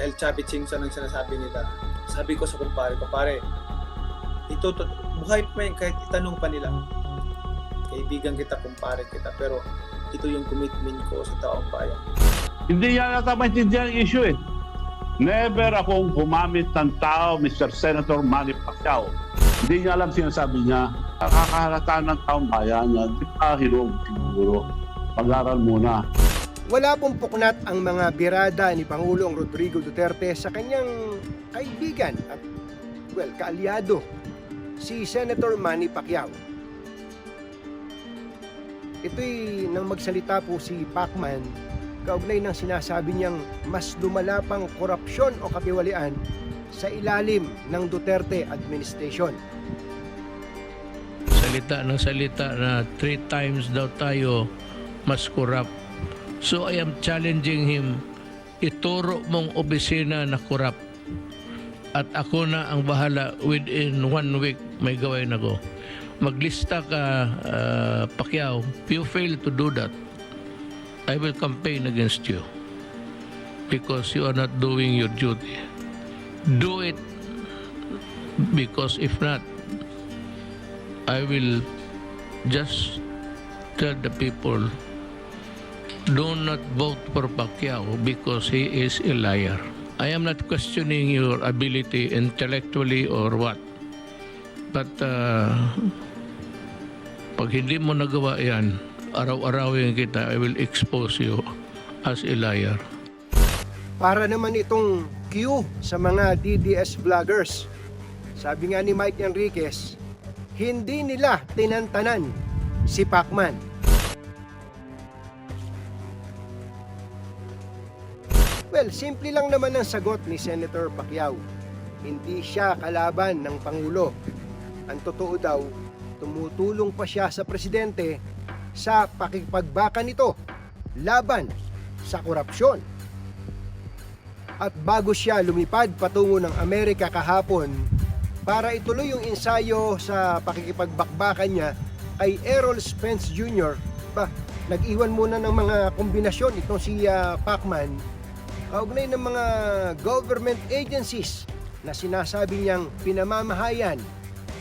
dahil Chavit Singson ang sinasabi nila. Sabi ko sa kumpare ko, pare, ito, to, buhay pa yan kahit itanong pa nila. Kaibigan kita, kumpare kita, pero ito yung commitment ko sa taong bayan. Hindi niya nata maintindihan ang issue eh. Never akong gumamit ng tao, Mr. Senator Manny Pacquiao. Hindi niya alam sinasabi niya. Nakakahalata ng taong bayan na di pa hirog siguro. Pag-aral muna. Wala pong puknat ang mga birada ni Pangulong Rodrigo Duterte sa kanyang kaibigan at well, kaalyado si Senator Manny Pacquiao. Ito'y nang magsalita po si Pacman kaugnay ng sinasabi niyang mas lumala pang korupsyon o katiwalian sa ilalim ng Duterte administration. salita ng salita na three times daw tayo mas corrupt. So I am challenging him, ituro mong opisina na corrupt. At ako na ang bahala within one week may gawin ako. Maglista ka, uh, Pacquiao. You fail to do that, I will campaign against you because you are not doing your duty. Do it because if not, I will just tell the people do not vote for Pacquiao because he is a liar. I am not questioning your ability intellectually or what. But uh, pag hindi mo nagawa yan, araw-arawin kita, I will expose you as a liar. Para naman itong cue sa mga DDS vloggers. Sabi nga ni Mike Enriquez, hindi nila tinantanan si Pacman. Well, simple lang naman ang sagot ni Senator Pacquiao. Hindi siya kalaban ng Pangulo. Ang totoo daw, tumutulong pa siya sa presidente sa pakipagbaka nito laban sa korupsyon. At bago siya lumipad patungo ng Amerika kahapon para ituloy yung ensayo sa pakikipagbakbakan niya kay Errol Spence Jr. Ba, nag-iwan muna ng mga kombinasyon itong si ah, Pacman kaugnay ng mga government agencies na sinasabi niyang pinamamahayan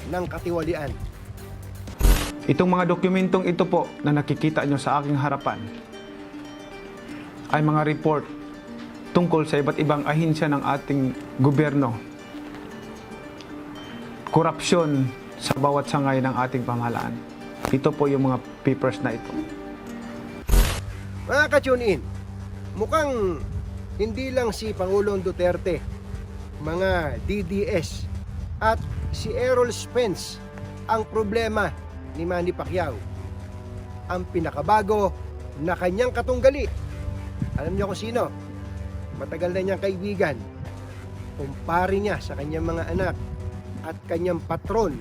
ng katiwalian. Itong mga dokumentong ito po na nakikita nyo sa aking harapan ay mga report tungkol sa iba't ibang ahensya ng ating gobyerno. Korupsyon sa bawat sangay ng ating pamahalaan. Ito po yung mga papers na ito. Mga ka-tune in, mukhang hindi lang si Pangulong Duterte, mga DDS at si Errol Spence ang problema ni Manny Pacquiao. Ang pinakabago na kanyang katunggali. Alam niyo kung sino? Matagal na niyang kaibigan. Kumpare niya sa kanyang mga anak at kanyang patron.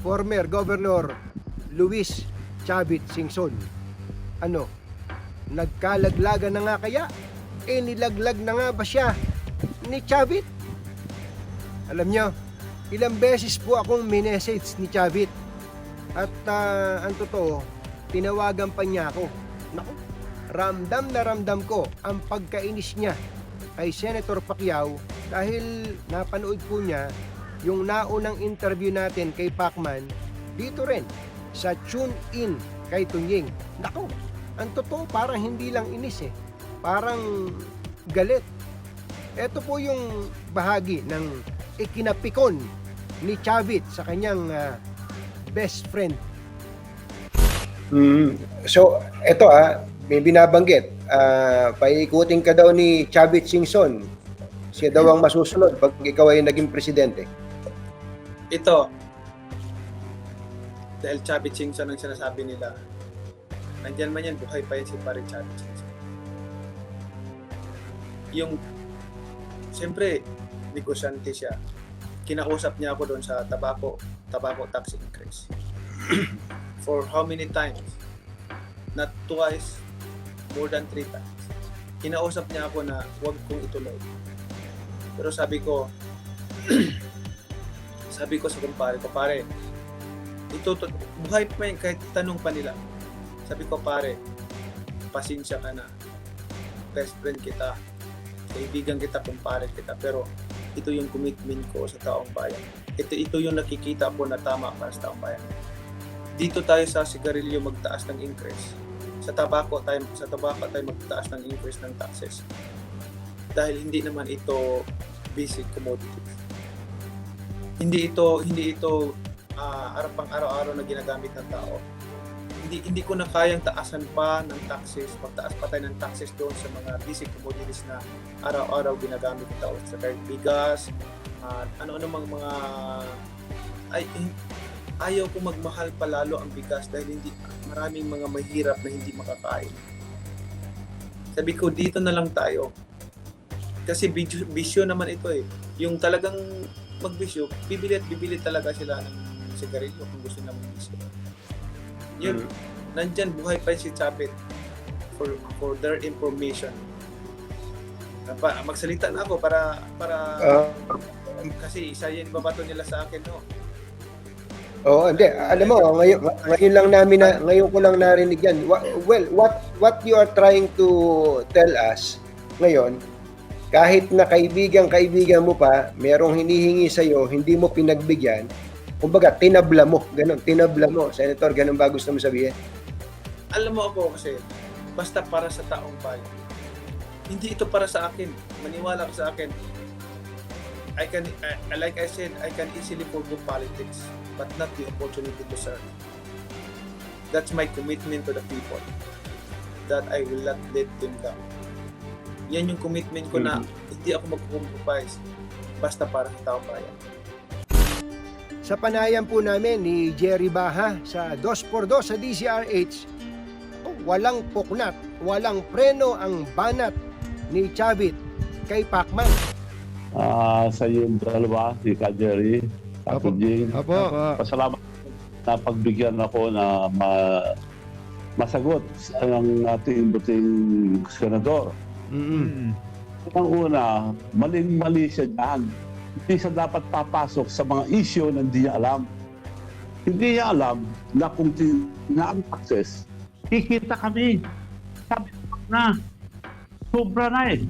Former Governor Luis Chavit Singson. Ano? Nagkalaglagan na nga kaya? Eh nilaglag na nga ba siya ni Chavit? Alam niyo, ilang beses po akong minessage ni Chavit. At ah, ang totoo, tinawagan pa niya ako. Naku, ramdam na ramdam ko ang pagkainis niya kay Senator Pacquiao dahil napanood po niya yung naunang interview natin kay Pacman dito rin sa Tune In kay Tunying. Naku, ang totoo parang hindi lang inis eh. Parang galit. Ito po yung bahagi ng ikinapikon ni Chavit sa kanyang ah, best friend. Mm. So, eto ah, may binabanggit. Ah, paikutin ka daw ni Chavit Singson. Siya daw ang masusunod pag ikaw ay naging presidente. Ito, dahil Chavit Singson ang sinasabi nila, nandyan man yan, buhay pa yan si pare Chavit Singson. Yung, siyempre, negosyante siya. Kinausap niya ako doon sa tobacco, tobacco tax increase. For how many times? Not twice, more than three times. Kinausap niya ako na huwag kong ituloy. Pero sabi ko, sabi ko sa kumpare ko, pare, ito, to, buhay pa yan kahit tanong pa nila. Sabi ko, pare, pasensya ka na. Best friend kita. Kaibigan kita, kumpare kita, pero ito yung commitment ko sa taong bayan. Ito, ito yung nakikita ko na tama para sa taong bayan. Dito tayo sa sigarilyo magtaas ng increase. Sa tabako tayo sa tabako tayo magtaas ng increase ng taxes. Dahil hindi naman ito basic commodities. Hindi ito hindi ito araw pang araw-araw na ginagamit ng tao hindi hindi ko na kayang taasan pa ng taxes, magtaas pa tayo ng taxes doon sa mga basic commodities na araw-araw ginagamit ng tao. Sa kahit bigas, at ano-ano mga mga ay ayaw ko magmahal pa lalo ang bigas dahil hindi maraming mga mahirap na hindi makakain. Sabi ko dito na lang tayo. Kasi bisyo, bisyo naman ito eh. Yung talagang magbisyo, bibili at bibili talaga sila ng sigarilyo kung gusto nila magbisyo. Yun, nandyan buhay pa si Chabit for for their information. Pa, magsalita na ako para para Ah, kasi isa yan babato nila sa akin no. Oo, hindi. Alam mo, ngayon, ngayon lang namin na, ngayon ko lang narinig yan. Well, what what you are trying to tell us ngayon, kahit na kaibigan-kaibigan mo pa, merong hinihingi sa iyo, hindi mo pinagbigyan, kumbaga, tinabla mo. Ganun, tinabla mo. Senator, ganun ba gusto mo sabihin? Alam mo ako kasi basta para sa taong bayan. Hindi ito para sa akin. Maniwala ka sa akin. I can I, like I said, I can easily forgo politics but not the opportunity to serve. That's my commitment to the people. That I will not let them down. Yan yung commitment ko na hindi ako mag-compromise basta para sa taong bayan. Sa panayam po namin ni Jerry Baha sa 2x2 sa DCRH, walang puknat, walang preno ang banat ni Chavit kay Pacman. Ah, sa yung dalawa, si Ka Jerry, Tato Jing, Apo. pasalamat na pagbigyan ako na ma masagot ng ating buting senador. Unang-una, maling-mali siya dyan. Hindi siya dapat papasok sa mga issue na hindi niya alam. Hindi niya alam na kung tina ang taxes, kikita kami. Sabi na, sobra na eh.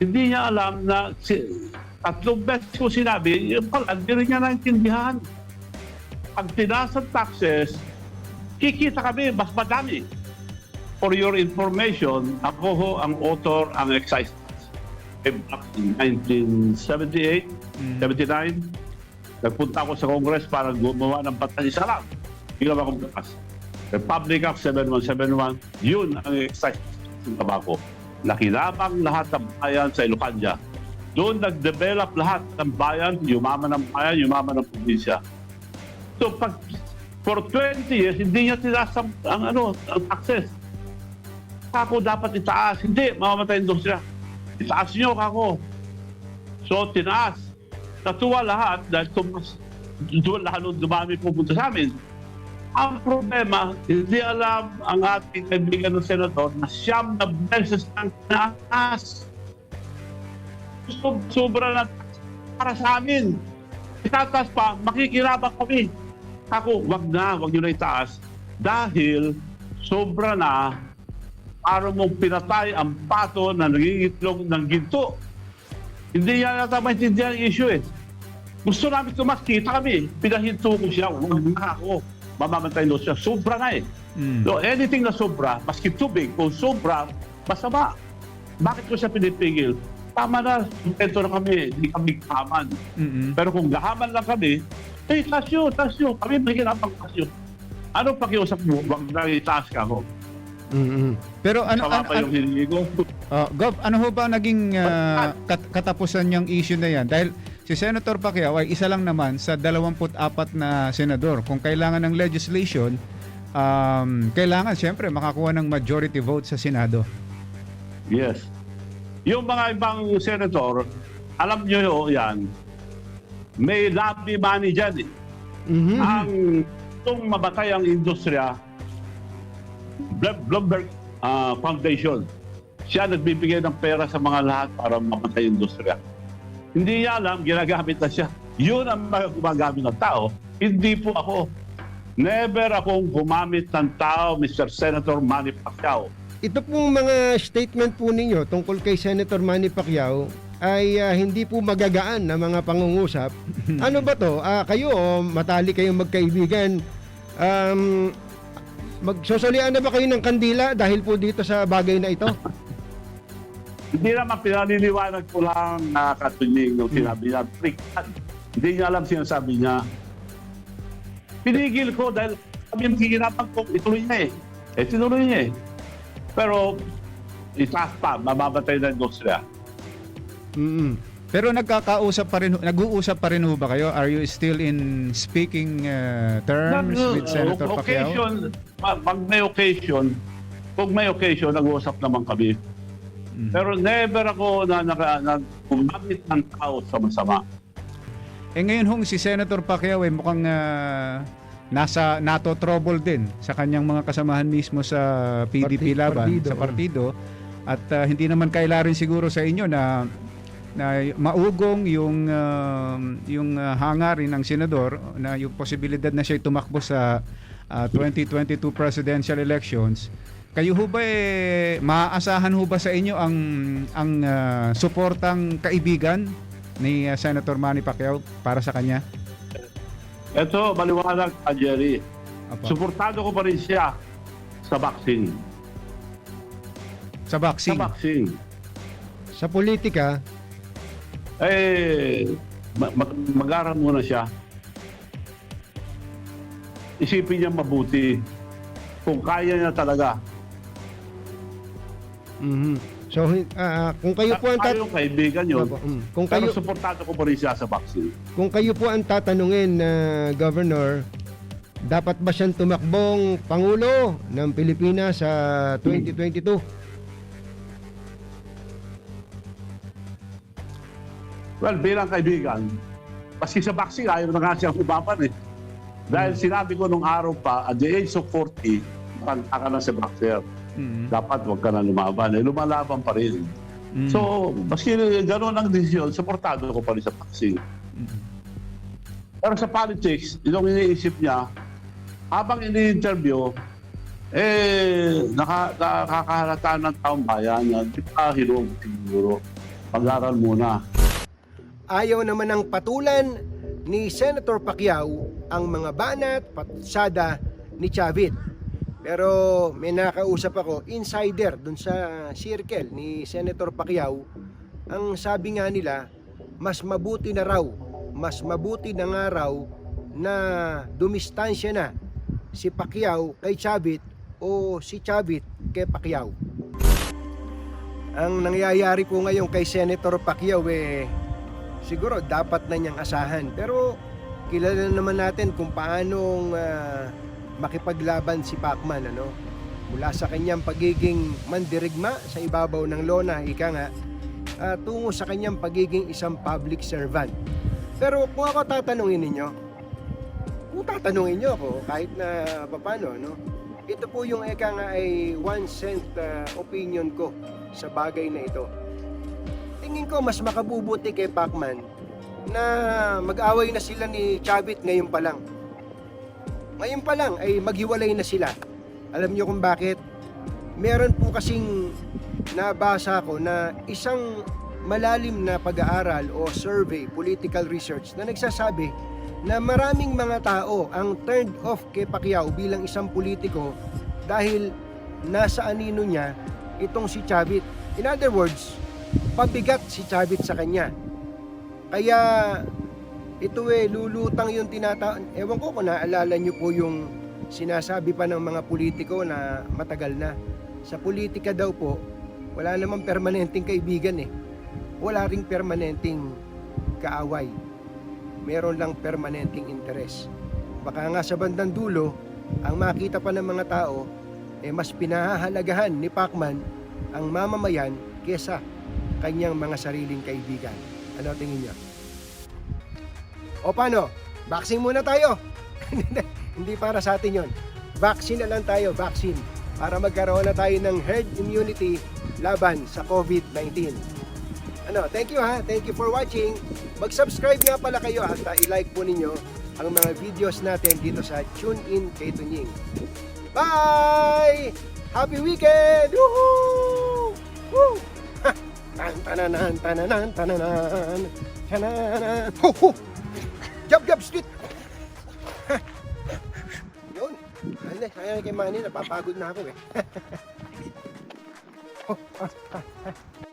Hindi niya alam na si, tatlong beses ko sinabi, yun pala, hindi rin niya naintindihan. Pag tinaas taxes, kikita kami, mas madami. For your information, ako ho ang author, ang excise Back in 1978, 79, nagpunta ako sa Congress para gumawa ng batas isa lang. Ginawa kong batas. Republic Act 7171, yun ang excise ng tabako. Nakinabang lahat ng bayan sa Ilocanja. Doon nag-develop lahat ng bayan, yumaman ng bayan, yumaman ng probinsya. So pag for 20 years, hindi niya tinaas ang, ang ano, ang taxes. Kako dapat itaas. Hindi, mamamatay ang industria. Itaas niyo kako. So tinaas. Natuwa lahat dahil tumas, doon lalo dumami pupunta sa amin. Ang problema, hindi alam ang ating kaibigan ng senador na siyam na beses ang tinaas. So, sobra na para sa amin. Itataas pa, makikirabak kami. Ako, wag na, wag nyo na itaas. Dahil sobra na para mong pinatay ang pato na nangingitlog ng ginto. Hindi yan yata maintindihan ang issue eh. Gusto namin tumas, kita kami. Pinahinto ko siya, wag na ako. Mamamatay daw siya. Sobra na eh. So anything na sobra, maski tubig, kung sobra, masama. Bakit ko siya pinipigil? Tama na, kontento na kami, hindi kami kahaman. Pero kung gahaman lang kami, eh, taas yun, taas yun. Kami may ginapang taas yun. Ano pakiusap mo? Wag na itaas ka ako. Pero ano, Sama ano, pa yung hiningi ko. oh, Gov, ano ho ba naging ah, kat- katapusan yung issue na yan? Dahil si Senator Pacquiao ay isa lang naman sa 24 na senador. Kung kailangan ng legislation, um, kailangan siyempre makakuha ng majority vote sa Senado. Yes. Yung mga ibang senator, alam nyo yun, yan, may lobby money dyan eh. Ang itong mabatay ang industriya, Bloomberg ah, Foundation, siya nagbibigay ng pera sa mga lahat para mamatay ang industriya. Hindi niya alam, ginagamit na siya. Yun ang mga gumagamit ng tao. Hindi po ako. Never akong gumamit ng tao, Mr. Senator Manny Pacquiao. ito pong mga statement po ninyo tungkol kay Senator Manny Pacquiao ay ah, hindi po magagaan na mga pangungusap. ano ba to? Ah, kayo, matali kayong magkaibigan. Um, magsosolian na ba kayo ng kandila dahil po dito sa bagay na ito? Hindi naman pinaliliwanag ko lang na katunying nung sinabi niya, "Frikan." Hindi niya alam sinasabi niya. Pinigil ko dahil sabi yung hihirapan ko, ituloy niya eh. Eh, tinuloy niya eh. Pero, itaas pa, mamamatay na industriya. Mm. Pero nagkakausap pa rin, nag-uusap pa rin ho ba kayo? Are you still in speaking uh, terms Nag- with Senator uh, Pacquiao? occasion, pag may occasion, pag may occasion, nag-uusap naman kami. Mhm. Pero never ako na, na, na gumamit ng tao sa masama. Eh ngayon hong si Senator Pacquiao ay mukhang ah, nasa NATO trouble din sa kanyang mga kasamahan mismo sa Parti- PDP laban partido, sa oh. partido at ah, hindi naman kaila rin siguro sa inyo na na maugong yung ah, yung ah, hangarin ng senador na yung posibilidad na siya tumakbo sa ah, 2022 presidential elections kayo ho ba eh, maaasahan ho ba sa inyo ang ang ah, suportang kaibigan ni ah, Senator Manny Pacquiao para sa kanya? Ito, maliwanag ka, Jerry. Apo. Suportado ko pa rin siya sa vaccine. Sa Sa boxing. vaccine. Sa politika, Eh, ma- mag- mag-aral muna siya. Isipin niya mabuti kung kaya niya talaga. mhm. so ah, ah, kung kayo po ang tat- Tayo kaibigan yun. Opo, mm. kung Pero kayo suportado ko pa rin siya sa vaccine. kung kayo po ang tatanungin na governor, dapat ba siyang tumakbong pangulo ng Pilipinas sa 2022? Well, bilang kaibigan, kasi sa vaccine, ayaw na nga siyang umapan eh. Dahil sinabi ko nung araw pa, at the age of 40, panta ka na sa vaccine. Mm. Dapat huwag ka na lumaban. Eh, lumalaban pa rin. Mm. So, maski gano'n ang desisyon, supportado ko pa rin sa vaccine. Mm. Pero sa politics, yung iniisip niya, habang ini-interview, eh, naka, nakakahalata ng taong bayan na di pa hinug siguro. Pag-aral muna. Ayaw naman ng patulan ni Senator Pacquiao ang mga banat, patsada ni Chavit. Pero may nakausap ako, insider dun sa circle ni Senator Pacquiao, ang sabi nga nila, mas mabuti na raw, mas mabuti na nga raw na dumistansya na si Pacquiao kay Chavit o si Chavit kay Pacquiao. Ang nangyayari po ngayon kay Senator Pacquiao eh, siguro dapat na niyang asahan. Pero kilala naman natin kung paanong ah, makipaglaban si Pacman ano. Mula sa kanyang pagiging mandirigma sa ibabaw ng lona, ika nga, ah, tungo sa kanyang pagiging isang public servant. Pero kung ako tatanungin ninyo, kung tatanungin niyo ako kahit na paano, no? Ito po yung eka nga ay one cent ah, opinion ko sa bagay na ito tingin ko mas makabubuti kay Pacman na mag-away na sila ni Chavit ngayon pa lang. Ngayon pa lang ay maghiwalay na sila. Alam niyo kung bakit? Meron po kasing nabasa ko na isang malalim na pag-aaral o survey, political research na nagsasabi na maraming mga tao ang turned off kay Pacquiao bilang isang politiko dahil nasa anino niya itong si Chavit. In other words, pabigat si Chavit sa kanya. Kaya ito eh, lulutang yung tinata... Ewan ko kung naalala nyo po yung sinasabi pa ng mga politiko na matagal na. Sa politika daw po, wala namang permanenteng kaibigan eh. Wala ring permanenteng kaaway. Meron lang permanenteng interes. Baka nga sa bandang dulo, ang makita pa ng mga tao, eh mas pinahahalagahan ni Pacman ang mamamayan kesa kanyang mga sariling kaibigan. Ano tingin niyo? O paano? Vaccine muna tayo. Hindi para sa atin yon. Vaccine na lang tayo, vaccine. Para magkaroon na tayo ng herd immunity laban sa COVID-19. Ano, thank you ha. Thank you for watching. Mag-subscribe nga pala kayo at uh, i-like po ninyo ang mga videos natin dito sa Tune In kay Tunying. Bye! Happy weekend! Woohoo! Woo! Tan tananan tananan tananan tananan Ho ho! Jab jab street! Yun. Ayun, sayang kay Manny, napapagod na ako eh. Oh, ah, ah, ah.